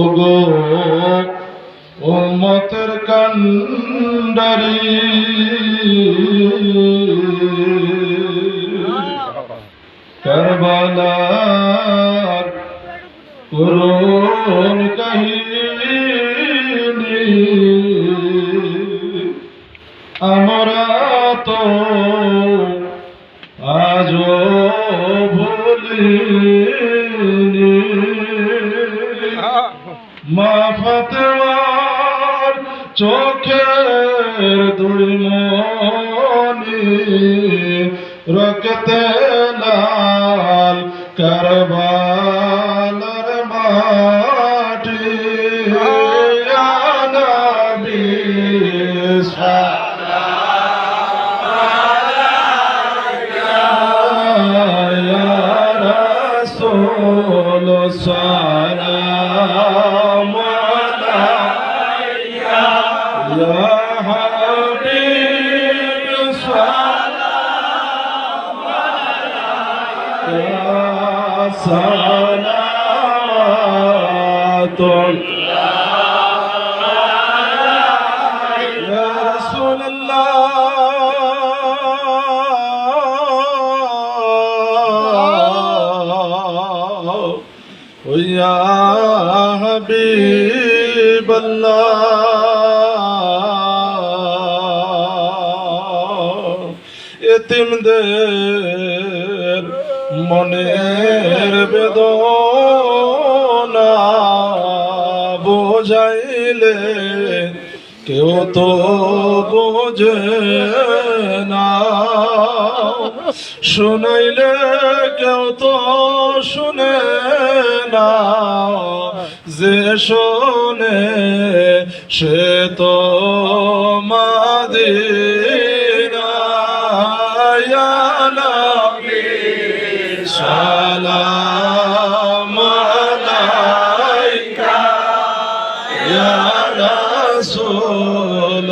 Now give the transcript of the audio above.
ওগো উম্মতের কান্ডারি কারবালার করুণ কাহিনী। আমরা তো আজও ভুলিনি। মা ফাতেমার চোখের দুই মনি রক্তে লাল কারবালার والسلام عليك يا حبيب سلام عليك صلاة يا رسول الله ويا حبيب الله এতিমদের মনের বেদনা বোঝাইলে কেউ তো বোঝে না শুনাইলে কেউ তো শুনে না যে শোনে সে তো সালাম আলাইকা। ইয়া রাসূল